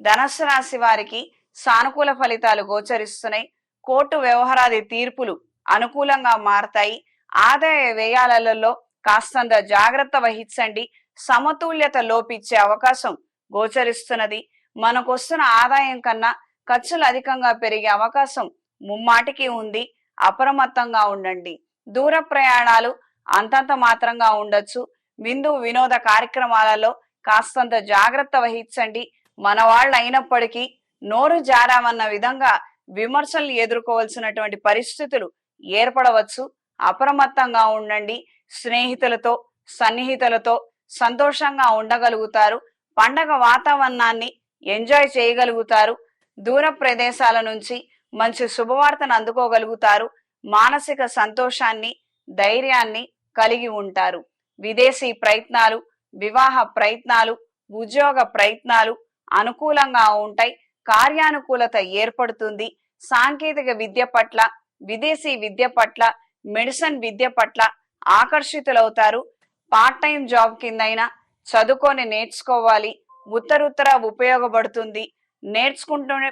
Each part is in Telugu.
ధనస్సు రాశి వారికి సానుకూల ఫలితాలు గోచరిస్తున్నాయి. కోర్టు వ్యవహారాది తీర్పులు అనుకూలంగా మారతాయి. ఆదాయ వ్యయాలలో కాస్తంత జాగ్రత్త వహించండి. సమతుల్యత లోపించే అవకాశం గోచరిస్తున్నది. మనకు వస్తున్న ఆదాయం కన్నా ఖర్చులు అధికంగా పెరిగే అవకాశం ముమ్మాటికి ఉంది. అప్రమత్తంగా ఉండండి. దూర ప్రయాణాలు అంతంత మాత్రంగా ఉండొచ్చు. విందు వినోద కార్యక్రమాలలో కాస్తంత జాగ్రత్త వహించండి. మన వాళ్ళు అయినప్పటికీ నోరు జారామన్న విధంగా విమర్శలు ఎదుర్కోవాల్సినటువంటి పరిస్థితులు ఏర్పడవచ్చు. అప్రమత్తంగా ఉండండి. స్నేహితులతో సన్నిహితులతో సంతోషంగా ఉండగలుగుతారు. పండగ వాతావరణాన్ని ఎంజాయ్ చేయగలుగుతారు. దూర ప్రదేశాల నుంచి మంచి శుభవార్తను అందుకోగలుగుతారు. మానసిక సంతోషాన్ని ధైర్యాన్ని కలిగి ఉంటారు. విదేశీ ప్రయత్నాలు వివాహ ప్రయత్నాలు ఉద్యోగ ప్రయత్నాలు అనుకూలంగా ఉంటాయి. కార్యానుకూలత ఏర్పడుతుంది. సాంకేతిక విద్య పట్ల విదేశీ విద్య పట్ల మెడిసిన్ విద్య పట్ల ఆకర్షితులవుతారు. పార్ట్ టైం జాబ్ కిందైనా చదువుకొని నేర్చుకోవాలి. ఉత్తరుత్తర ఉపయోగపడుతుంది. నేర్చుకుంటూనే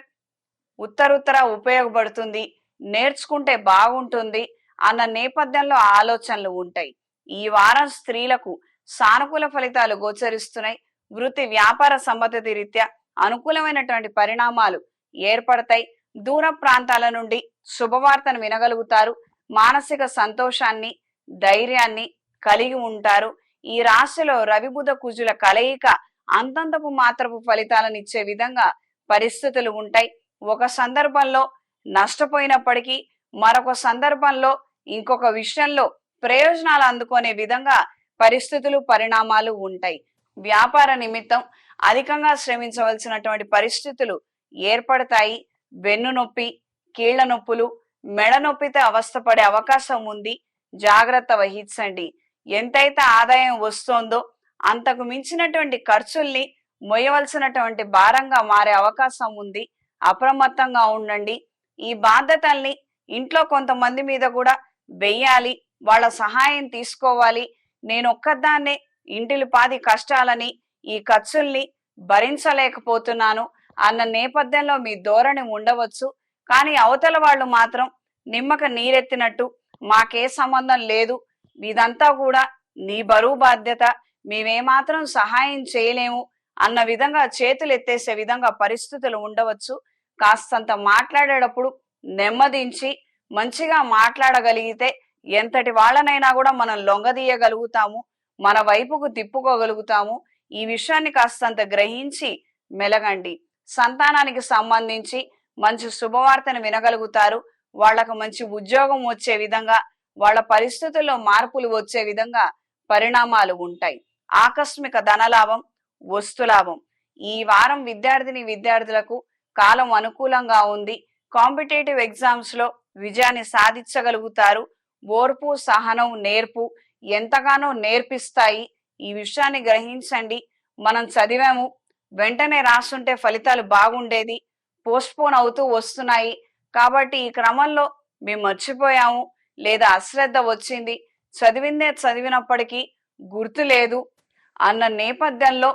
ఉత్తరుత్తర ఉపయోగపడుతుంది. నేర్చుకుంటే బాగుంటుంది అన్న నేపథ్యంలో ఆలోచనలు ఉంటాయి. ఈ వారం స్త్రీలకు సానుకూల ఫలితాలు గోచరిస్తున్నాయి. వృత్తి వ్యాపార సంబద్ధతి రీత్యా అనుకూలమైనటువంటి పరిణామాలు ఏర్పడతాయి. దూర ప్రాంతాల నుండి శుభవార్తను వినగలుగుతారు. మానసిక సంతోషాన్ని ధైర్యాన్ని కలిగి ఉంటారు. ఈ రాశిలో రవిబుధ కుజుల కలయిక అంతంతపు మాత్రపు ఫలితాలను ఇచ్చే విధంగా పరిస్థితులు ఉంటాయి. ఒక సందర్భంలో నష్టపోయినప్పటికీ మరొక సందర్భంలో ఇంకొక విషయంలో ప్రయోజనాలు అందుకునే విధంగా పరిస్థితులు పరిణామాలు ఉంటాయి. వ్యాపార నిమిత్తం అధికంగా శ్రమించవలసినటువంటి పరిస్థితులు ఏర్పడతాయి. వెన్ను నొప్పి కీళ్ళ నొప్పులు మెడ నొప్పితో అవస్థపడే అవకాశం ఉంది. జాగ్రత్త వహించండి. ఎంతైతే ఆదాయం వస్తోందో అంతకు మించినటువంటి ఖర్చుల్ని మొయ్యవలసినటువంటి భారంగా మారే అవకాశం ఉంది. అప్రమత్తంగా ఉండండి. ఈ బాధ్యతల్ని ఇంట్లో కొంతమంది మీద కూడా వెయ్యాలి. వాళ్ళ సహాయం తీసుకోవాలి. నేను ఒక్కదాన్నే ఇంటిలిపాది కష్టాలని ఈ ఖర్చుల్ని భరించలేకపోతున్నాను అన్న నేపథ్యంలో మీ ధోరణి ఉండవచ్చు. కానీ అవతల వాళ్ళు మాత్రం నిమ్మక నీరెత్తినట్టు మాకే సంబంధం లేదు. ఇదంతా కూడా నీ బరువు బాధ్యత. మేమేమాత్రం సహాయం చేయలేము అన్న విధంగా చేతులు ఎత్తేసే విధంగా పరిస్థితులు ఉండవచ్చు. కాస్తంత మాట్లాడేటప్పుడు నెమ్మదించి మంచిగా మాట్లాడగలిగితే ఎంతటి వాళ్ళనైనా కూడా మనం లొంగదీయగలుగుతాము. మన వైపుకు తిప్పుకోగలుగుతాము. ఈ విషయాన్ని కాస్తంత గ్రహించి మెలగండి. సంతానానికి సంబంధించి మంచి శుభవార్తను వినగలుగుతారు. వాళ్ళకు మంచి ఉద్యోగం వచ్చే విధంగా వాళ్ళ పరిస్థితుల్లో మార్పులు వచ్చే విధంగా పరిణామాలు ఉంటాయి. ఆకస్మిక ధనలాభం వస్తులాభం ఈ వారం విద్యార్థిని విద్యార్థులకు కాలం అనుకూలంగా ఉంది. కాంపిటేటివ్ ఎగ్జామ్స్లో విజయాన్ని సాధించగలుగుతారు. ఓర్పు సహనం నేర్పు ఎంతగానో నేర్పిస్తాయి. ఈ విషయాన్ని గ్రహించండి. మనం చదివాము. వెంటనే రాస్తుంటే ఫలితాలు బాగుండేది. పోస్ట్పోన్ అవుతూ వస్తున్నాయి. కాబట్టి ఈ క్రమంలో మేము మర్చిపోయాము లేదా అశ్రద్ధ వచ్చింది. చదివిందే చదివినప్పటికీ గుర్తు లేదు. అన్న నేపథ్యంలో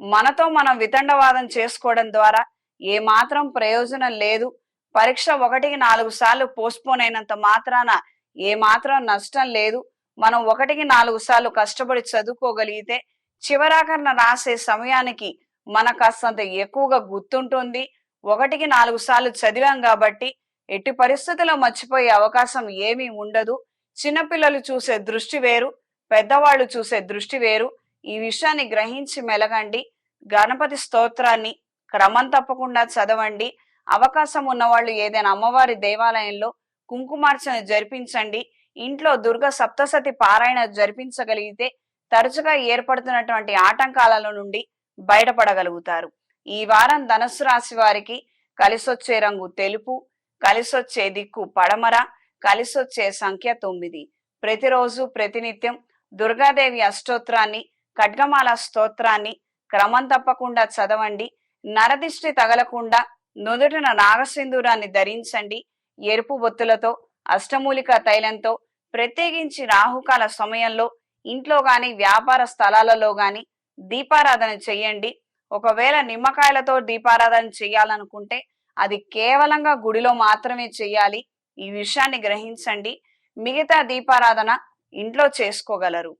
మనతో మనం వితండవాదం చేసుకోవడం ద్వారా ఏ మాత్రం ప్రయోజనం లేదు. పరీక్ష ఒకటికి నాలుగు సార్లు పోస్ట్పోన్ అయినంత మాత్రాన ఏ మాత్రం నష్టం లేదు. మనం ఒకటికి నాలుగు సార్లు కష్టపడి చదువుకోగలిగితే చివరాకరణ రాసే సమయానికి మన కాస్తంత ఎక్కువగా గుర్తుంటుంది. ఒకటికి నాలుగు సార్లు చదివాం కాబట్టి ఎట్టి పరిస్థితుల్లో మర్చిపోయే అవకాశం ఏమీ ఉండదు. చిన్నపిల్లలు చూసే దృష్టి వేరు పెద్దవాళ్ళు చూసే దృష్టి వేరు. ఈ విషయాన్ని గ్రహించి మెలగండి. గణపతి స్తోత్రాన్ని క్రమం తప్పకుండా చదవండి. అవకాశం ఉన్నవాళ్ళు ఏదైనా అమ్మవారి దేవాలయంలో కుంకుమార్చన జరిపించండి. ఇంట్లో దుర్గ సప్తసతి పారాయణ జరిపించగలిగితే తరచుగా ఏర్పడుతున్నటువంటి ఆటంకాలలో నుండి బయటపడగలుగుతారు. ఈ వారం ధనుసు రాశి వారికి కలిసొచ్చే రంగు తెలుపు కలిసొచ్చే దిక్కు పడమర కలిసొచ్చే సంఖ్య తొమ్మిది. ప్రతిరోజు ప్రతినిత్యం దుర్గాదేవి అష్టోత్రాన్ని ఖడ్గమాల స్తోత్రాన్ని క్రమం తప్పకుండా చదవండి. నరదిష్టి తగలకుండా నుదుటిన నాగసింధూరాన్ని ధరించండి. ఎరుపు బొత్తులతో అష్టమూలిక తైలంతో ప్రత్యేకించి రాహుకాల సమయంలో ఇంట్లో గాని వ్యాపార స్థలాలలో గాని దీపారాధన చెయ్యండి ఒకవేళ నిమ్మకాయలతో దీపారాధన చేయాలనుకుంటే అది కేవలంగా గుడిలో మాత్రమే చేయాలి. ఈ విషయాన్ని గ్రహించండి. మిగతా దీపారాధన ఇంట్లో చేసుకోగలరు.